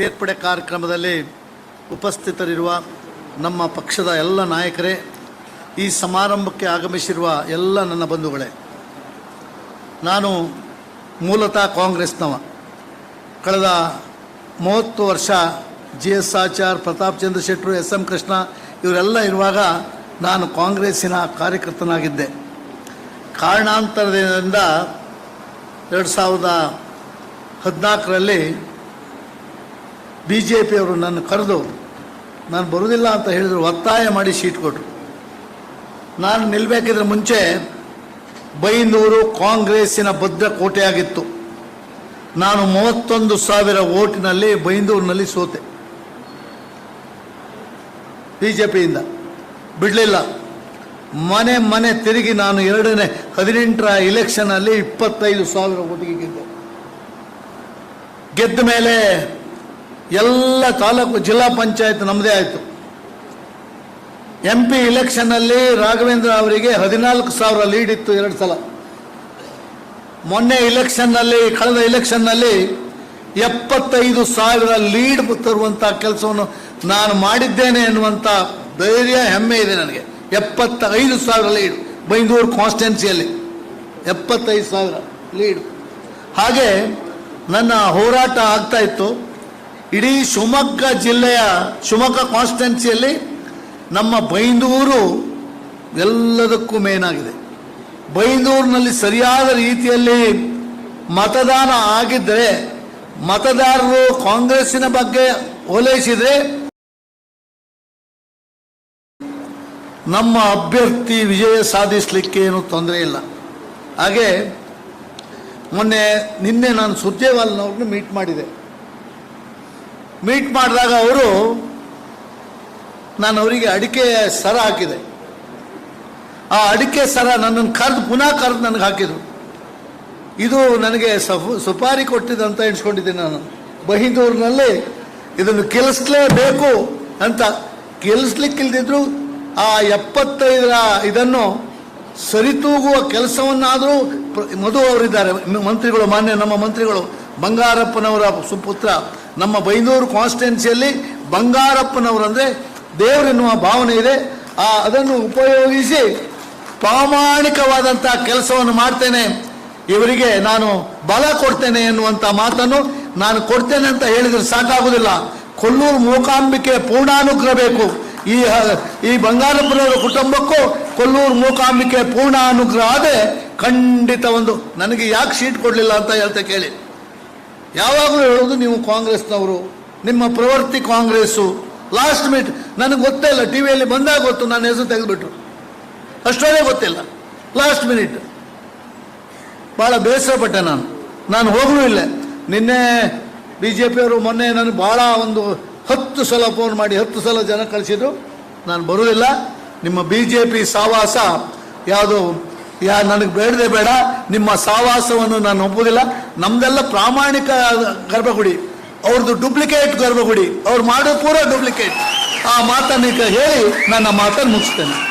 ಸೇರ್ಪಡೆ ಕಾರ್ಯಕ್ರಮದಲ್ಲಿ ಉಪಸ್ಥಿತರಿರುವ ನಮ್ಮ ಪಕ್ಷದ ಎಲ್ಲ ನಾಯಕರೇ, ಈ ಸಮಾರಂಭಕ್ಕೆ ಆಗಮಿಸಿರುವ ಎಲ್ಲ ನನ್ನ ಬಂಧುಗಳೇ, ನಾನು ಮೂಲತಃ ಕಾಂಗ್ರೆಸ್ನವ. ಕಳೆದ ಮೂವತ್ತು ವರ್ಷ ಜಿ ಎಸ್ ಆಚಾರ್ ಪ್ರತಾಪ್ ಚಂದ್ರ ಶೆಟ್ಟರು, ಎಸ್ ಎಂ ಕೃಷ್ಣ ಇವರೆಲ್ಲ ಇರುವಾಗ ನಾನು ಕಾಂಗ್ರೆಸ್ಸಿನ ಕಾರ್ಯಕರ್ತನಾಗಿದ್ದೆ. ಕಾರಣಾಂತರದಿಂದ ಎರಡು ಸಾವಿರದ ಹದಿನಾಲ್ಕರಲ್ಲಿ ಬಿ ಜೆ ಪಿಯವರು ನನ್ನ ಕರೆದು ನಾನು ಬರುವುದಿಲ್ಲ ಅಂತ ಹೇಳಿದರು, ಒತ್ತಾಯ ಮಾಡಿ ಸೀಟ್ ಕೊಟ್ಟರು. ನಾನು ನಿಲ್ಲಬೇಕಿದ್ರೆ ಮುಂಚೆ ಬೈಂದೂರು ಕಾಂಗ್ರೆಸ್ಸಿನ ಭದ್ರ ಕೋಟೆಯಾಗಿತ್ತು ನಾನು ಮೂವತ್ತೊಂದು ಸಾವಿರ ಓಟಿನಲ್ಲಿ ಬೈಂದೂರಿನಲ್ಲಿ ಸೋತೆ. ಬಿ ಜೆ ಪಿಯಿಂದ ಬಿಡಲಿಲ್ಲ. ಮನೆ ಮನೆ ತಿರುಗಿ ನಾನು ಎರಡನೇ ಹದಿನೆಂಟರ ಇಲೆಕ್ಷನಲ್ಲಿ ಇಪ್ಪತ್ತೈದು ಸಾವಿರ ಓಟಿಗೆ ಗೆದ್ದೆ. ಗೆದ್ದ ಮೇಲೆ ಎಲ್ಲ ತಾಲೂಕು ಜಿಲ್ಲಾ ಪಂಚಾಯತ್ ನಮ್ಮದೇ ಆಯಿತು. ಎಂ ಪಿ ಇಲೆಕ್ಷನ್ನಲ್ಲಿ ರಾಘವೇಂದ್ರ ಅವರಿಗೆ ಹದಿನಾಲ್ಕು ಸಾವಿರ ಲೀಡ್ ಇತ್ತು ಎರಡು ಸಲ. ಮೊನ್ನೆ ಇಲೆಕ್ಷನ್ನಲ್ಲಿ ಕಳೆದ ಇಲೆಕ್ಷನ್ನಲ್ಲಿ ಎಪ್ಪತ್ತೈದು ಸಾವಿರ ಲೀಡ್ ತರುವಂಥ ಕೆಲಸವನ್ನು ನಾನು ಮಾಡಿದ್ದೇನೆ ಎನ್ನುವಂಥ ಧೈರ್ಯ, ಹೆಮ್ಮೆ ಇದೆ ನನಗೆ. ಎಪ್ಪತ್ತೈದು ಸಾವಿರ ಲೀಡ್ ಬೈಂದೂರು ಕಾನ್ಸ್ಟಿಟ್ಯೆನ್ಸಿಯಲ್ಲಿ ಎಪ್ಪತ್ತೈದು ಸಾವಿರ ಲೀಡ್ ಹಾಗೆ ನನ್ನ ಹೋರಾಟ ಆಗ್ತಾ ಇತ್ತು. ಇಡೀ ಶಿವಮೊಗ್ಗ ಜಿಲ್ಲೆಯ, ಶಿವಮೊಗ್ಗ ಕಾನ್ಸ್ಟೆನ್ಸಿಯಲ್ಲಿ ನಮ್ಮ ಬೈಂದೂರು ಎಲ್ಲದಕ್ಕೂ ಮೇನಾಗಿದೆ ಬೈಂದೂರಿನಲ್ಲಿ ಸರಿಯಾದ ರೀತಿಯಲ್ಲಿ ಮತದಾನ ಆಗಿದ್ದರೆ ಮತದಾರರು ಕಾಂಗ್ರೆಸ್ಸಿನ ಬಗ್ಗೆ ಓಲೈಸಿದರೆ, ನಮ್ಮ ಅಭ್ಯರ್ಥಿ ವಿಜಯ ಸಾಧಿಸಲಿಕ್ಕೆ ಏನು ತೊಂದರೆ ಇಲ್ಲ. ಹಾಗೆ ಮೊನ್ನೆ, ನಿನ್ನೆ ನಾನು ಸುರ್ಜೇವಾಲ್ನವ್ರನ್ನ ಮೀಟ್ ಮಾಡಿದೆ. ಮೀಟ್ ಮಾಡಿದಾಗ ಅವರು ನಾನು ಅವರಿಗೆ ಅಡಿಕೆ ಸರ ಹಾಕಿದೆ. ಆ ಅಡಿಕೆ ಸರ ನನ್ನನ್ನು ಕರೆದು ಪುನಃ ಕರೆದು ನನಗೆ ಹಾಕಿದರು. ಇದು ನನಗೆ ಸಫು, ಸುಪಾರಿ ಕೊಟ್ಟಿದ್ದಂತ ಎಣಿಸ್ಕೊಂಡಿದ್ದೀನಿ ನಾನು. ಬಹಿಂದೂರಿನಲ್ಲಿ ಇದನ್ನು ಕೆಲಸಲೇಬೇಕು ಅಂತ. ಕೆಲಸಲಿಕ್ಕಿಲ್ದಿದ್ರು ಆ ಎಪ್ಪತ್ತೈದರ ಇದನ್ನು ಸರಿತೂಗುವ ಕೆಲಸವನ್ನಾದರೂ ಮಧು ಅವರಿದ್ದಾರೆ. ಮಂತ್ರಿಗಳು, ಮಾನ್ಯ ನಮ್ಮ ಮಂತ್ರಿಗಳು. ಬಂಗಾರಪ್ಪನವರ ಸುಪುತ್ರ, ನಮ್ಮ ಬೈಂದೂರು ಕಾನ್ಸ್ಟಿಟ್ಯೂನ್ಸಿಯಲ್ಲಿ ಬಂಗಾರಪ್ಪನವರಂದರೆ ದೇವರೆನ್ನುವ ಭಾವನೆ ಇದೆ. ಆ, ಅದನ್ನು ಉಪಯೋಗಿಸಿ ಪ್ರಾಮಾಣಿಕವಾದಂಥ ಕೆಲಸವನ್ನು ಮಾಡ್ತೇನೆ. ಇವರಿಗೆ ನಾನು ಬಲ ಕೊಡ್ತೇನೆ ಎನ್ನುವಂಥ ಮಾತನ್ನು ನಾನು ಕೊಡ್ತೇನೆ ಅಂತ ಹೇಳಿದರೆ ಸಾಕಾಗುವುದಿಲ್ಲ. ಕೊಲ್ಲೂರು ಮೂಕಾಂಬಿಕೆ ಪೂರ್ಣಾನುಗ್ರಹ ಬೇಕು. ಈ ಈ ಬಂಗಾರಪ್ಪನವರ ಕುಟುಂಬಕ್ಕೂ ಕೊಲ್ಲೂರು ಮೂಕಾಂಬಿಕೆ ಪೂರ್ಣ ಅನುಗ್ರಹ ಆದರೆ ಖಂಡಿತ ಒಂದು ನನಗೆ ಯಾಕೆ ಸೀಟ್ ಕೊಡಲಿಲ್ಲ ಅಂತ ಹೇಳ್ತಾ ಕೇಳಿ. ಯಾವಾಗಲೂ ಹೇಳೋದು ನೀವು ಕಾಂಗ್ರೆಸ್ನವರು, ನಿಮ್ಮ ಪ್ರವರ್ತಿ ಕಾಂಗ್ರೆಸ್ಸು. ಲಾಸ್ಟ್ ಮಿನಿಟ್ ನನಗೆ ಗೊತ್ತೇ ಇಲ್ಲ, ಟಿ ವಿಯಲ್ಲಿ ಬಂದಾಗ ಗೊತ್ತು, ನನ್ನ ಹೆಸರು ತೆಗೆದುಬಿಟ್ರು. ಅಷ್ಟೊಂದೇ ಗೊತ್ತಿಲ್ಲ. ಲಾಸ್ಟ್ ಮಿನಿಟ್ ಭಾಳ ಬೇಸರಪಟ್ಟೆ ನಾನು. ನಾನು ಹೋಗಲೂ ಇಲ್ಲ. ನಿನ್ನೆ ಬಿ ಜೆ ಪಿಯವರು ಮೊನ್ನೆ ನನಗೆ ಭಾಳ ಒಂದು ಹತ್ತು ಸಲ ಫೋನ್ ಮಾಡಿ, ಹತ್ತು ಸಲ ಜನ ಕಳಿಸಿದ್ರು. ನಾನು ಬರೋದಿಲ್ಲ. ನಿಮ್ಮ ಬಿ ಜೆ ಪಿ ಸಾವಾಸ ಯಾವುದು ಯಾ, ನನಗೆ ಬೇಡದೆ ಬೇಡ. ನಿಮ್ಮ ಸಾವಾಸವನ್ನು ನಾನು ಒಪ್ಪುವುದಿಲ್ಲ ನಮ್ದೆಲ್ಲ ಪ್ರಾಮಾಣಿಕ ಗರ್ಭಗುಡಿ. ಅವ್ರದ್ದು ಡೂಪ್ಲಿಕೇಟ್ ಗರ್ಭಗುಡಿ. ಅವ್ರು ಮಾಡೋ ಪೂರ ಡೂಪ್ಲಿಕೇಟ್ ಆ ಮಾತನ್ನು ಹೇಳಿ ನನ್ನ ಮಾತನ್ನು ಮುಗಿಸ್ತೇನೆ.